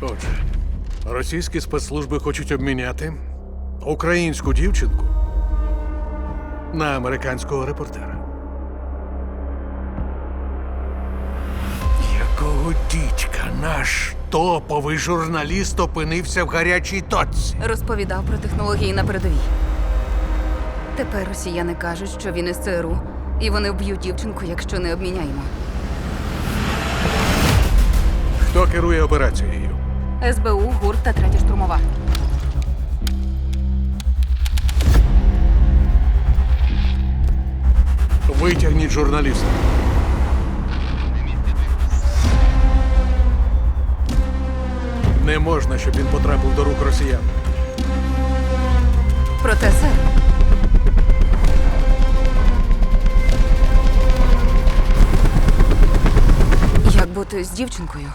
Отже, російські спецслужби хочуть обміняти українську дівчинку на американського репортера. Якого дідька наш топовий журналіст опинився в гарячій точці? Розповідав про технології на передовій. Тепер росіяни кажуть, що він із ЦРУ, і вони вб'ють дівчинку, якщо не обміняємо. Хто керує операцією? СБУ, ГУР та третя штурмова. Витягніть журналіста. Не можна, щоб він потрапив до рук росіян. Проте, сер, як бути з дівчинкою?